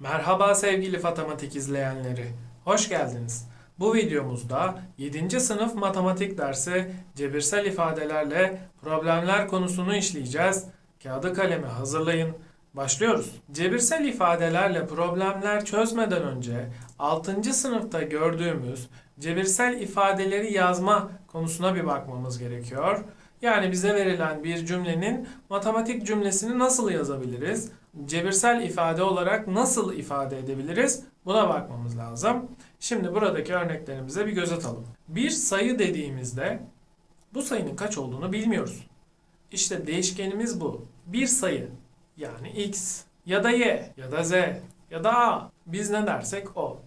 Merhaba sevgili matematik izleyenleri. Hoş geldiniz. Bu videomuzda 7. sınıf matematik dersi cebirsel ifadelerle problemler konusunu işleyeceğiz. Kağıdı kalemi hazırlayın. Başlıyoruz. Cebirsel ifadelerle problemler çözmeden önce 6. sınıfta gördüğümüz cebirsel ifadeleri yazma konusuna bir bakmamız gerekiyor. Yani bize verilen bir cümlenin matematik cümlesini nasıl yazabiliriz? Cebirsel ifade olarak nasıl ifade edebiliriz? Buna bakmamız lazım. Şimdi buradaki örneklerimize bir göz atalım. Bir sayı dediğimizde bu sayının kaç olduğunu bilmiyoruz. İşte değişkenimiz bu. Bir sayı yani x ya da y ya da z ya da a. Biz ne dersek o.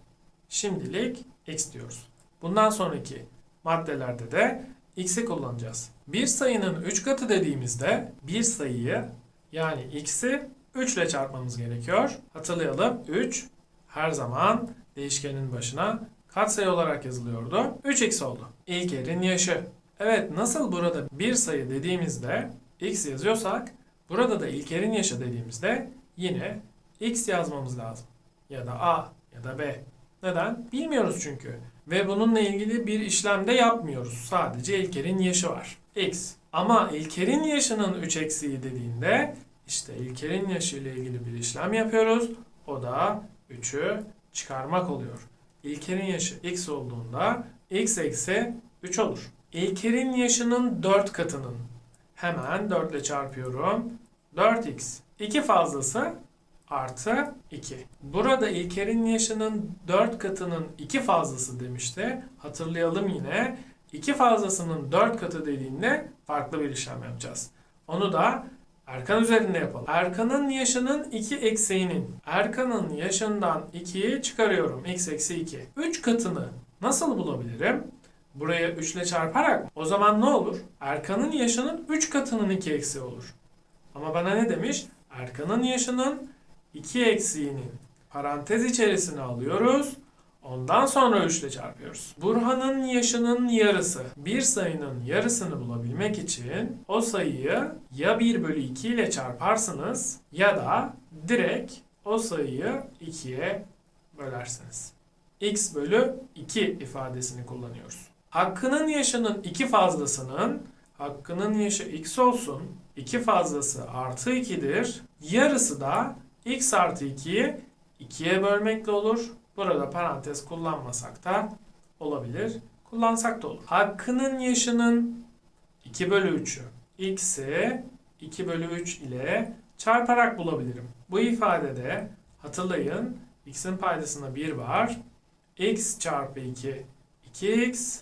Şimdilik x diyoruz. Bundan sonraki maddelerde de x'i kullanacağız. Bir sayının 3 katı dediğimizde bir sayıyı yani x'i 3 ile çarpmamız gerekiyor. Hatırlayalım 3 her zaman değişkenin başına katsayı olarak yazılıyordu. 3x oldu. İlker'in yaşı. Evet nasıl burada bir sayı dediğimizde x yazıyorsak burada da İlker'in yaşı dediğimizde yine x yazmamız lazım. Ya da a ya da b. Neden? Bilmiyoruz çünkü. Ve bununla ilgili bir işlem de yapmıyoruz. Sadece İlker'in yaşı var. X. Ama İlker'in yaşının 3 eksiği dediğinde işte İlker'in yaşı ile ilgili bir işlem yapıyoruz. O da 3'ü çıkarmak oluyor. İlker'in yaşı x olduğunda x eksi 3 olur. İlker'in yaşının 4 katının hemen 4 ile çarpıyorum. 4x. 2 fazlası artı 2. Burada İlker'in yaşının 4 katının 2 fazlası demişti. Hatırlayalım yine. 2 fazlasının 4 katı dediğinde farklı bir işlem yapacağız. Onu da Erkan üzerinde yapalım. Erkan'ın yaşının 2 eksiğinin Erkan'ın yaşından 2'yi çıkarıyorum. x eksi 2. 3 katını nasıl bulabilirim? Buraya 3 ile çarparak? O zaman ne olur? Erkan'ın yaşının 3 katının 2 eksiği olur. Ama bana ne demiş? Erkan'ın yaşının 2 eksiğinin parantez içerisine alıyoruz. Ondan sonra 3 ile çarpıyoruz. Burhan'ın yaşının yarısı. Bir sayının yarısını bulabilmek için o sayıyı ya 1 bölü 2 ile çarparsınız ya da direkt o sayıyı 2'ye bölersiniz. x bölü 2 ifadesini kullanıyoruz. Hakkının yaşının 2 fazlasının hakkının yaşı x olsun. 2 fazlası artı 2'dir. Yarısı da x artı 2'yi 2'ye bölmekle olur. Burada parantez kullanmasak da olabilir. Kullansak da olur. Hakkının yaşının 2 bölü 3'ü x'i 2 bölü 3 ile çarparak bulabilirim. Bu ifadede hatırlayın x'in paydasında 1 var. x çarpı 2 2x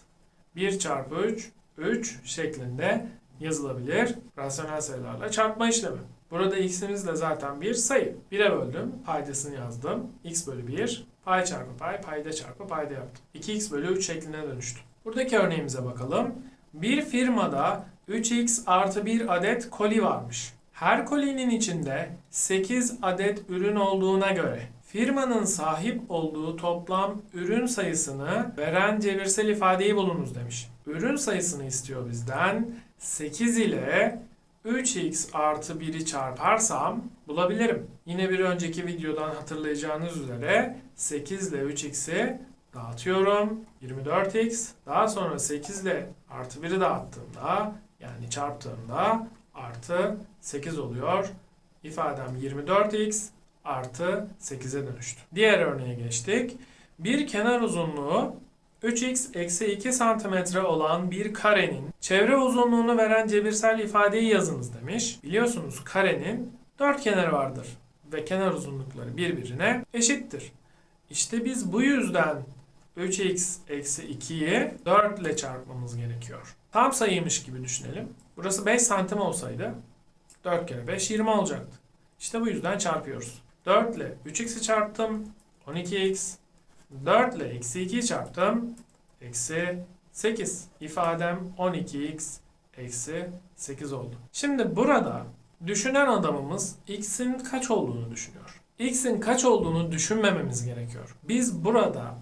1 çarpı 3 3 şeklinde yazılabilir. Rasyonel sayılarla çarpma işlemi. Burada x'imiz de zaten bir sayı. 1'e böldüm. Paydasını yazdım. x bölü 1. Pay çarpı pay, payda çarpı payda yaptım. 2x bölü 3 şekline dönüştü. Buradaki örneğimize bakalım. Bir firmada 3x artı 1 adet koli varmış. Her kolinin içinde 8 adet ürün olduğuna göre firmanın sahip olduğu toplam ürün sayısını veren cebirsel ifadeyi bulunuz demiş. Ürün sayısını istiyor bizden. 8 ile 3x artı 1'i çarparsam bulabilirim. Yine bir önceki videodan hatırlayacağınız üzere 8 ile 3x'i dağıtıyorum. 24x. Daha sonra 8 ile artı 1'i dağıttığımda yani çarptığımda artı 8 oluyor. İfadem 24x artı 8'e dönüştü. Diğer örneğe geçtik. Bir kenar uzunluğu 3x eksi 2 santimetre olan bir karenin çevre uzunluğunu veren cebirsel ifadeyi yazınız demiş. Biliyorsunuz karenin dört kenarı vardır ve kenar uzunlukları birbirine eşittir. İşte biz bu yüzden 3x eksi 2'yi 4 ile çarpmamız gerekiyor. Tam sayıymış gibi düşünelim. Burası 5 santim olsaydı 4 kere 5 20 olacaktı. İşte bu yüzden çarpıyoruz. 4 ile 3x'i çarptım 12x 4 ile eksi 2'yi çarptım. Eksi 8. İfadem 12x eksi 8 oldu. Şimdi burada düşünen adamımız x'in kaç olduğunu düşünüyor. x'in kaç olduğunu düşünmememiz gerekiyor. Biz burada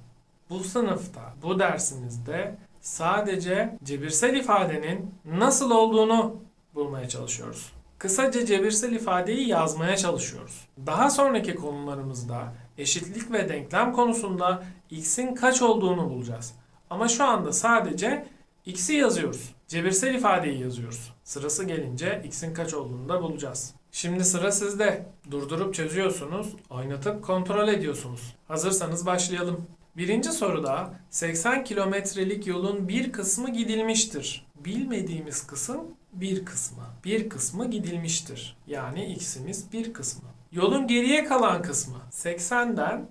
bu sınıfta, bu dersimizde sadece cebirsel ifadenin nasıl olduğunu bulmaya çalışıyoruz. Kısaca cebirsel ifadeyi yazmaya çalışıyoruz. Daha sonraki konularımızda eşitlik ve denklem konusunda x'in kaç olduğunu bulacağız. Ama şu anda sadece x'i yazıyoruz. Cebirsel ifadeyi yazıyoruz. Sırası gelince x'in kaç olduğunu da bulacağız. Şimdi sıra sizde. Durdurup çözüyorsunuz, oynatıp kontrol ediyorsunuz. Hazırsanız başlayalım. Birinci soruda 80 kilometrelik yolun bir kısmı gidilmiştir. Bilmediğimiz kısım bir kısmı. Bir kısmı gidilmiştir. Yani x'imiz bir kısmı. Yolun geriye kalan kısmı 80'den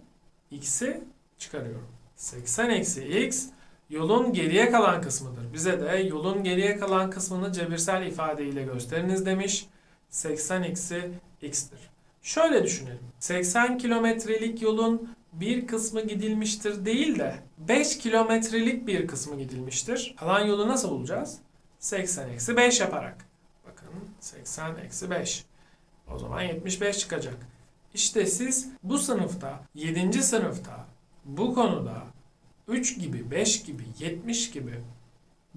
x'i çıkarıyorum. 80 eksi x yolun geriye kalan kısmıdır. Bize de yolun geriye kalan kısmını cebirsel ifade ile gösteriniz demiş. 80 eksi x'tir. Şöyle düşünelim. 80 kilometrelik yolun bir kısmı gidilmiştir değil de 5 kilometrelik bir kısmı gidilmiştir. Kalan yolu nasıl bulacağız? 80 eksi 5 yaparak. Bakın 80 eksi 5. O zaman 75 çıkacak. İşte siz bu sınıfta 7. sınıfta bu konuda 3 gibi 5 gibi 70 gibi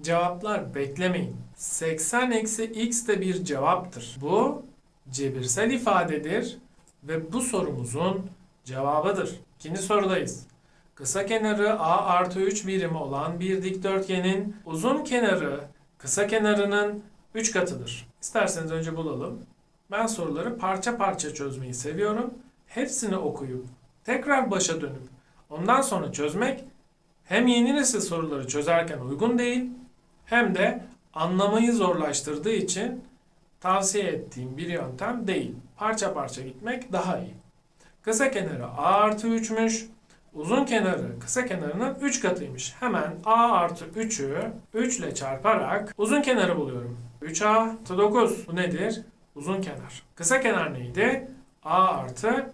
cevaplar beklemeyin. 80 eksi x de bir cevaptır. Bu cebirsel ifadedir ve bu sorumuzun cevabıdır. İkinci sorudayız. Kısa kenarı a artı 3 birim olan bir dikdörtgenin uzun kenarı kısa kenarının 3 katıdır. İsterseniz önce bulalım. Ben soruları parça parça çözmeyi seviyorum. Hepsini okuyup tekrar başa dönüp ondan sonra çözmek hem yeni nesil soruları çözerken uygun değil hem de anlamayı zorlaştırdığı için tavsiye ettiğim bir yöntem değil. Parça parça gitmek daha iyi. Kısa kenarı a artı 3'müş. Uzun kenarı kısa kenarının 3 katıymış. Hemen a artı 3'ü 3 ile çarparak uzun kenarı buluyorum. 3a artı 9. Bu nedir? Uzun kenar. Kısa kenar neydi? a artı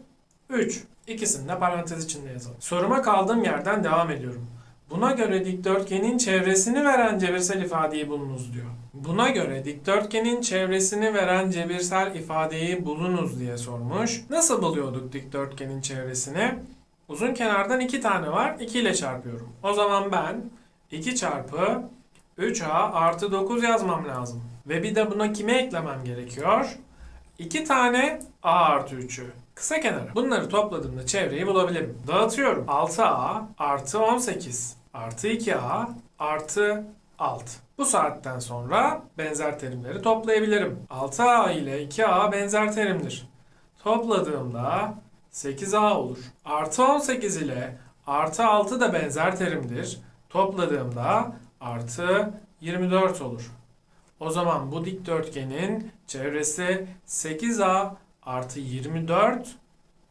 3. İkisini de parantez içinde yazalım. Soruma kaldığım yerden devam ediyorum. Buna göre dikdörtgenin çevresini veren cebirsel ifadeyi bulunuz diyor. Buna göre dikdörtgenin çevresini veren cebirsel ifadeyi bulunuz diye sormuş. Nasıl buluyorduk dikdörtgenin çevresini? Uzun kenardan iki tane var. 2 ile çarpıyorum. O zaman ben 2 çarpı 3a artı 9 yazmam lazım. Ve bir de buna kime eklemem gerekiyor? 2 tane a artı 3'ü. Kısa kenarı. Bunları topladığımda çevreyi bulabilirim. Dağıtıyorum. 6a artı 18 artı 2a artı 6. Bu saatten sonra benzer terimleri toplayabilirim. 6a ile 2a benzer terimdir. Topladığımda 8a olur. Artı 18 ile artı 6 da benzer terimdir. Topladığımda artı 24 olur. O zaman bu dikdörtgenin çevresi 8a artı 24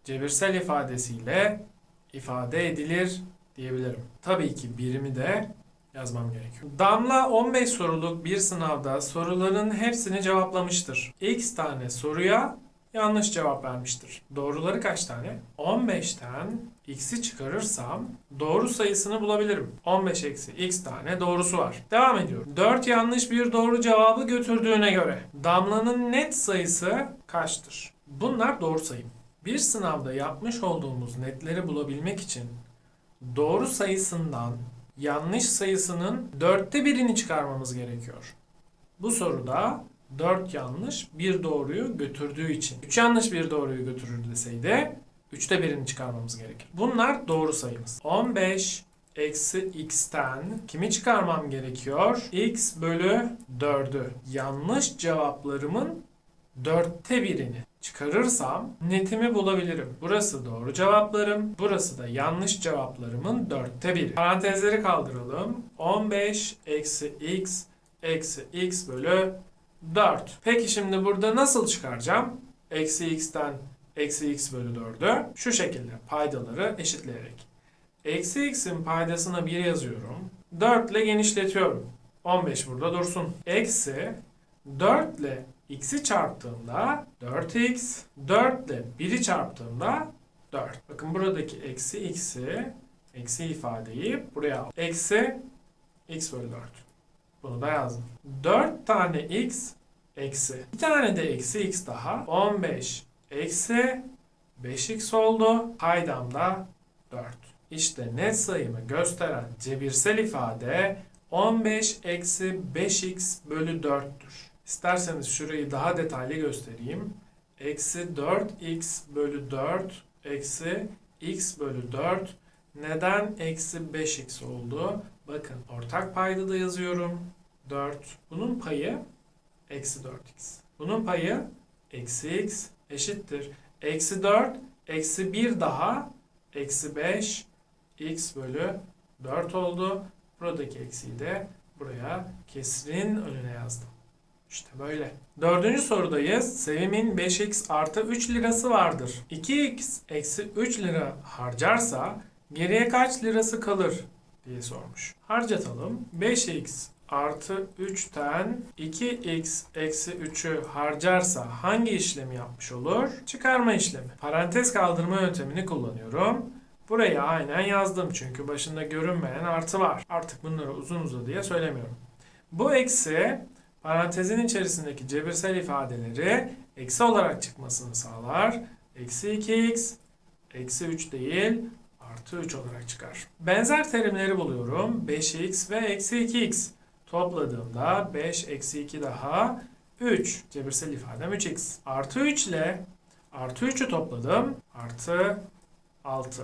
cebirsel ifadesiyle ifade edilir diyebilirim. Tabii ki birimi de yazmam gerekiyor. Damla 15 soruluk bir sınavda soruların hepsini cevaplamıştır. X tane soruya yanlış cevap vermiştir. Doğruları kaç tane? 15'ten x'i çıkarırsam doğru sayısını bulabilirim. 15 eksi x tane doğrusu var. Devam ediyorum. 4 yanlış bir doğru cevabı götürdüğüne göre damlanın net sayısı kaçtır? Bunlar doğru sayım. Bir sınavda yapmış olduğumuz netleri bulabilmek için doğru sayısından yanlış sayısının dörtte birini çıkarmamız gerekiyor. Bu soruda 4 yanlış bir doğruyu götürdüğü için. 3 yanlış bir doğruyu götürür deseydi 3'te birini çıkarmamız gerekir. Bunlar doğru sayımız. 15 eksi x'ten kimi çıkarmam gerekiyor? x bölü 4'ü. Yanlış cevaplarımın dörtte birini çıkarırsam netimi bulabilirim. Burası doğru cevaplarım. Burası da yanlış cevaplarımın dörtte biri. Parantezleri kaldıralım. 15 eksi x eksi x bölü 4. Peki şimdi burada nasıl çıkaracağım? Eksi x'ten eksi x bölü 4'ü şu şekilde paydaları eşitleyerek. Eksi x'in paydasına 1 yazıyorum. 4 ile genişletiyorum. 15 burada dursun. Eksi 4 ile x'i çarptığımda 4x, 4 ile 1'i çarptığımda 4. Bakın buradaki eksi x'i, eksi ifadeyi buraya al. Eksi x bölü 4. Bunu da yazdım. 4 tane x eksi. Bir tane de eksi x daha. 15 eksi 5x oldu. Paydam da 4. İşte net sayımı gösteren cebirsel ifade 15 eksi 5x bölü 4'tür. İsterseniz şurayı daha detaylı göstereyim. Eksi 4x bölü 4 eksi x bölü 4 neden eksi 5x oldu? Bakın ortak payda da yazıyorum. 4. Bunun payı eksi 4x. Bunun payı eksi x eşittir. Eksi 4 eksi 1 daha eksi 5 x bölü 4 oldu. Buradaki eksiği de buraya kesrin önüne yazdım. İşte böyle. Dördüncü sorudayız. Sevim'in 5x artı 3 lirası vardır. 2x eksi 3 lira harcarsa geriye kaç lirası kalır diye sormuş. Harcatalım. 5x artı 3'ten 2x eksi 3'ü harcarsa hangi işlemi yapmış olur? Çıkarma işlemi. Parantez kaldırma yöntemini kullanıyorum. Buraya aynen yazdım çünkü başında görünmeyen artı var. Artık bunları uzun uzadıya söylemiyorum. Bu eksi parantezin içerisindeki cebirsel ifadeleri eksi olarak çıkmasını sağlar. Eksi 2x, eksi 3 değil, artı 3 olarak çıkar. Benzer terimleri buluyorum. 5x ve eksi 2x. Topladığımda 5 eksi 2 daha 3. Cebirsel ifadem 3x. Artı 3 ile artı 3'ü topladım. Artı 6.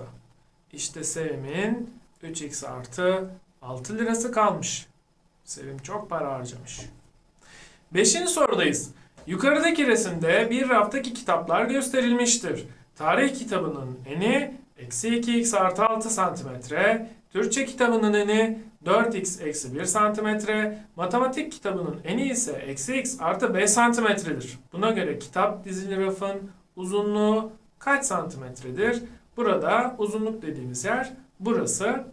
İşte Sevim'in 3x artı 6 lirası kalmış. Sevim çok para harcamış. Beşinci sorudayız. Yukarıdaki resimde bir raftaki kitaplar gösterilmiştir. Tarih kitabının eni eksi 2x artı 6 santimetre, Türkçe kitabının eni 4x eksi 1 santimetre, matematik kitabının eni ise eksi x artı 5 santimetredir. Buna göre kitap dizili rafın uzunluğu kaç santimetredir? Burada uzunluk dediğimiz yer burası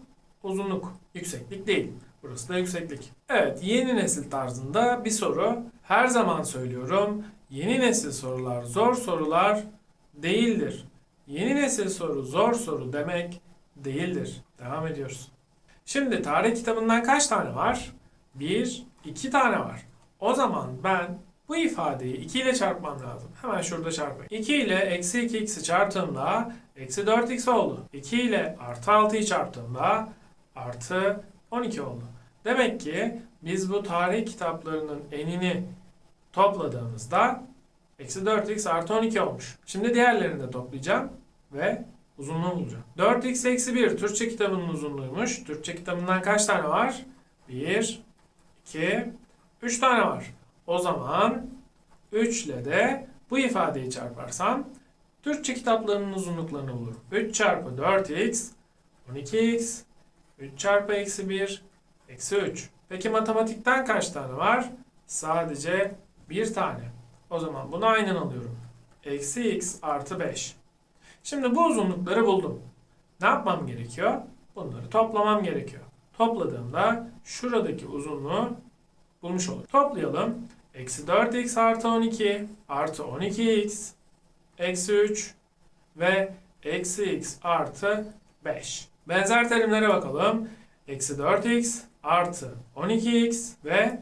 uzunluk, yükseklik değil. Burası da yükseklik. Evet, yeni nesil tarzında bir soru. Her zaman söylüyorum, yeni nesil sorular zor sorular değildir. Yeni nesil soru zor soru demek değildir. Devam ediyoruz. Şimdi tarih kitabından kaç tane var? Bir, iki tane var. O zaman ben bu ifadeyi 2 ile çarpmam lazım. Hemen şurada çarpayım. 2 ile eksi 2x'i çarptığımda eksi 4x oldu. 2 ile artı 6'yı çarptığımda artı 12 oldu. Demek ki biz bu tarih kitaplarının enini topladığımızda eksi 4x artı 12 olmuş. Şimdi diğerlerini de toplayacağım ve uzunluğu bulacağım. 4x eksi 1 Türkçe kitabının uzunluğuymuş. Türkçe kitabından kaç tane var? 1, 2, 3 tane var. O zaman 3 ile de bu ifadeyi çarparsam Türkçe kitaplarının uzunluklarını bulurum. 3 çarpı 4x 12x 3 çarpı eksi 1 eksi 3. Peki matematikten kaç tane var? Sadece bir tane. O zaman bunu aynen alıyorum. Eksi x artı 5. Şimdi bu uzunlukları buldum. Ne yapmam gerekiyor? Bunları toplamam gerekiyor. Topladığımda şuradaki uzunluğu bulmuş olurum. Toplayalım. Eksi 4x artı 12 artı 12x eksi 3 ve eksi x artı 5. Benzer terimlere bakalım. Eksi 4x artı 12x ve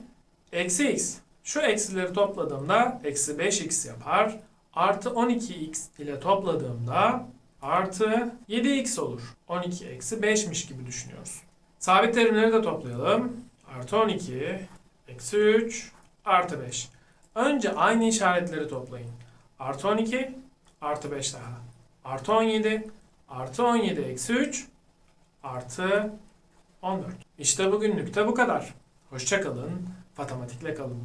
eksi x. Şu eksileri topladığımda eksi 5x yapar. Artı 12x ile topladığımda artı 7x olur. 12 eksi 5'miş gibi düşünüyoruz. Sabit terimleri de toplayalım. Artı 12 eksi 3 artı 5. Önce aynı işaretleri toplayın. Artı 12 artı 5 daha. Artı 17 artı 17 eksi 3 artı 14. İşte bugünlük de bu kadar. Hoşçakalın, matematikle kalın.